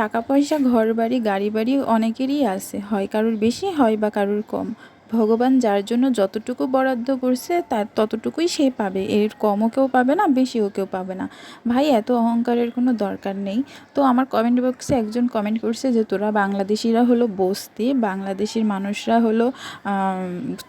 টাকা পয়সা ঘর বাড়ি গাড়ি বাড়ি অনেকেরই আছে। হয় কারোর বেশি, হয় বা কারোর কম। ভগবান যার জন্য যতটুকু বরাদ্দ করছে, তার ততটুকুই সে পাবে। এর কমও কেউ পাবে না, বেশিও কেউ পাবে না। ভাই, এত অহংকারের কোনো দরকার নেই। তো আমার কমেন্ট বক্সে একজন কমেন্ট করছে যে, তোরা বাংলাদেশিরা হলো বস্তি, বাংলাদেশের মানুষরা হলো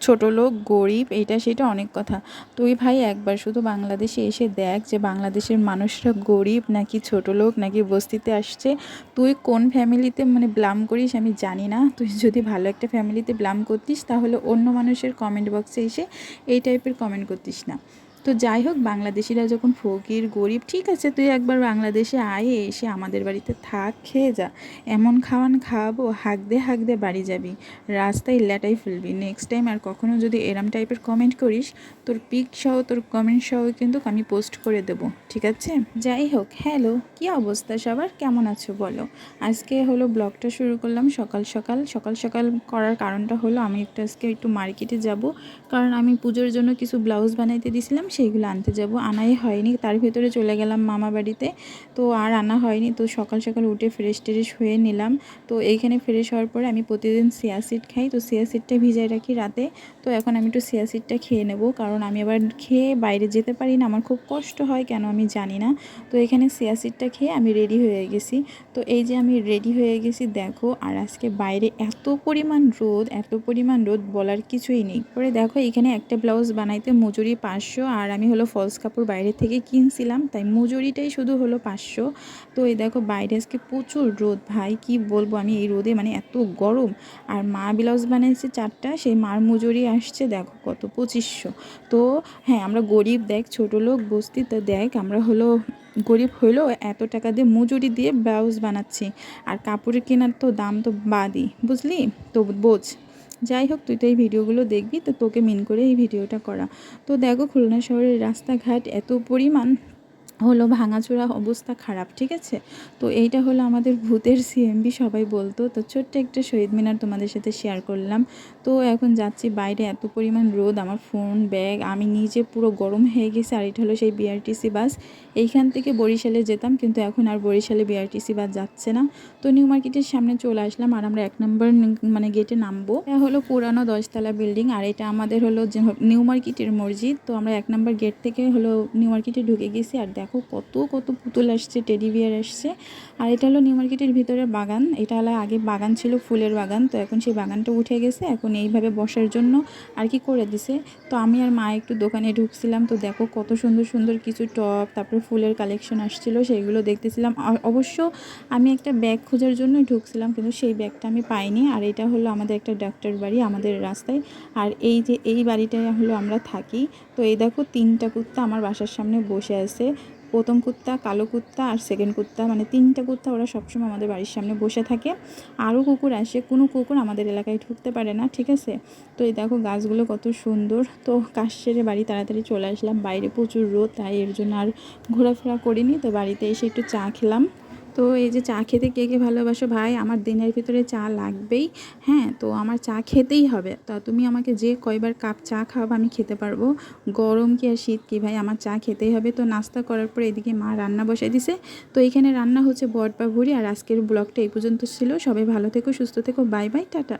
ছোট লোক, গরিব এইটা সেটা অনেক কথা। তুই ভাই একবার শুধু বাংলাদেশে এসে দেখ যে, বাংলাদেশের মানুষরা গরিব নাকি ছোট লোক নাকি বস্তিতে আসছে। তুই কোন ফ্যামিলিতে মানে ব্লাম করিস আমি জানি না। তুই যদি ভালো একটা ফ্যামিলিতে ব্লাম করতিস তাহলে অন্য মানুষের কমেন্ট বক্সে এসে এই টাইপের কমেন্ট করতিস না। তো যাই হোক, বাংলাদেশিরা যখন ফকির, গরিব, ঠিক আছে, তুই একবার বাংলাদেশে আয়ে, এসে আমাদের বাড়িতে থাক, খেয়ে যা। এমন খাওয়ান খাওয়াবো হাঁক দে হাঁক দে বাড়ি যাবি। রাস্তায় ল্যাটাই ফেলবি। নেক্সট টাইম আর কখনো যদি এরম টাইপের কমেন্ট করিস, তোর পিক সহ, তোর কমেন্ট সহ কিন্তু আমি পোস্ট করে দেবো। ঠিক আছে? যাই হোক হ্যালো কি অবস্থা সবার? কেমন আছো বলো? আজকে হলো ব্লগটা শুরু করলাম সকাল সকাল। সকাল সকাল করার কারণটা হলো, আমি একটু আজকে একটু মার্কেটে যাব। কারণ আমি পুজোর জন্য কিছু ব্লাউজ বানাইতে দিছিলাম। সেইগুলো আনতে যাব। আনাই হয়নি, তার ভিতরে চলে গেলাম মামা বাড়িতে। তো আর আনা হয়নি, তো সকাল সকাল উঠে ফ্রেশ ট্রেশ হয়ে নিলাম। তো এইখানে ফ্রেশ হওয়ার পরে আমি প্রতিদিন সিয়া সিড খাই, তো সিয়া সিডটা ভিজাই রাখি রাতে। তো এখন আমি একটু সিয়া সিডটা খেয়ে নেব, কারণ আমি আবার খেয়ে বাইরে যেতে পারি না, আমার খুব কষ্ট হয়, কেন আমি জানি না। তো এখানে সিয়া সিডটা খেয়ে আমি রেডি হয়ে গেছি। তো এই যে আমি রেডি হয়ে গেছি, দেখো, আর আজকে বাইরে এত পরিমাণ রোদ, এত পরিমাণ রোদ বলার কিছুই নেই। পরে দেখো, এখানে একটা ব্লাউজ বানাইতে মজুরি পাঁচশো আর আমি হলো ফলস কাপড় বাইরে থেকে কিনছিলাম, তাই মজুরিটাই শুধু হলো পাঁচশো। তো এই দেখো বাইরে আজকে প্রচুর রোদ, ভাই কি বলব আমি এই রোদে মানে এত গরম। আর মা ব্লাউজ বানিয়েছে চারটা, সেই মার মজুরি আসছে দেখো কত, পঁচিশশো। তো হ্যাঁ আমরা গরিব, দেখ ছোট লোক, বস্তি, তো দেখ আমরা হলো গরিব হইলেও এত টাকা দিয়ে মজুরি দিয়ে ব্লাউজ বানাচ্ছি। আর কাপড়ের কেনার তো দাম তো বাদই, বুঝলি? তো বোঝ। যাই হোক, তুই তো এই ভিডিওগুলো দেখবি, তো তোকে মিন করে এই ভিডিওটা করা। তো দেখো, খুলনা শহরের রাস্তাঘাট এত পরিমাণ হলো ভাঙাচোরা অবস্থা খারাপ, ঠিক আছে? তো এইটা হলো আমাদের ভূতের সিএমবি সবাই বলতো। তো ছোট্ট একটা শহীদ মিনার তোমাদের সাথে শেয়ার করলাম। তো এখন যাচ্ছি বাইরে, এত পরিমাণ রোদ, আমার ফোন ব্যাগ আমি নিজে পুরো গরম হয়ে গেছি। আর এটা হলো সেই বিআরটিসি বাস এইখান থেকে বরিশালে যেতাম, কিন্তু এখন আর বরিশালে বিআরটিসি বাস যাচ্ছে না। তো নিউ মার্কেটের সামনে চলে আসলাম আর আমরা এক নম্বর মানে গেটে নামবো। এটা হলো পুরানো দশতলা বিল্ডিং আর এটা আমাদের হলো নিউ মার্কেটের মসজিদ। তো আমরা এক নম্বর গেট থেকে হলো নিউ মার্কেটে ঢুকে গেছি আর দেখো কত কত পুতুল আসছে টেডি বিয়ার আসছে। আর এটা হলো নিউ মার্কেটের ভিতরে বাগান। এটা হলো আগে বাগান ছিল ফুলের বাগান, তো এখন সেই বাগানটা উঠে গেছে। এখন এইভাবে বসার জন্য আর কি করে দিছে? তো আমি আর মা একটু দোকানে ঢুকছিলাম, তো দেখো কত সুন্দর সুন্দর কিছু টপ তারপরে ফুলের কালেকশন আসছিল, সেইগুলো দেখতেছিলাম। অবশ্য আমি একটা ব্যাগ খোঁজার জন্য ঢুকছিলাম, কিন্তু সেই ব্যাগটা আমি পাইনি। আর এটা হলো আমাদের একটা ডাক্তার বাড়ি আমাদের রাস্তায়। আর এই যে, এই বাড়িটায় হলো আমরা থাকি। তো এই দেখো তিনটা কুত্তা আমার বাসার সামনে বসে আছে। প্রথম কুত্তা, কালো কুত্তা আর সেকেন্ড কুত্তা মানে তিনটা কুত্তা ওরা সবসময় আমাদের বাড়ির সামনে বসে থাকে। আরও কুকুর আসে, কোনো কুকুর আমাদের এলাকায় ঢুকতে পারে না, ঠিক আছে? তো এই দেখো গাছগুলো কত সুন্দর। তো কাজ সেরে বাড়ি তাড়াতাড়ি চলে আসলাম, বাইরে প্রচুর রোদ, তাই এর জন্য আর ঘোরাফেরা করিনি। তো বাড়িতে এসে একটু চা খেলাম। তো এই যে চা খেতে কে কে ভালোবাসো ভাই? আমার দিনের ভিতরে চা লাগবেই। হ্যাঁ তো আমার চা খেতেই হবে। তা তুমি আমাকে যে কয়বার কাপ চা খাওয়াবো আমি খেতে পারব। গরম কি আর শীত কি ভাই? আমার চা খেতেই হবে। তো নাস্তা করার পর এদিকে মা রান্না বসাই দিছে। তো এখানে রান্না হচ্ছে বট বা ভুড়ি আর আজকের ব্লগটা এই পর্যন্ত ছিল। সবাই ভালো থেকো, সুস্থ থেকো। Bye bye, tata.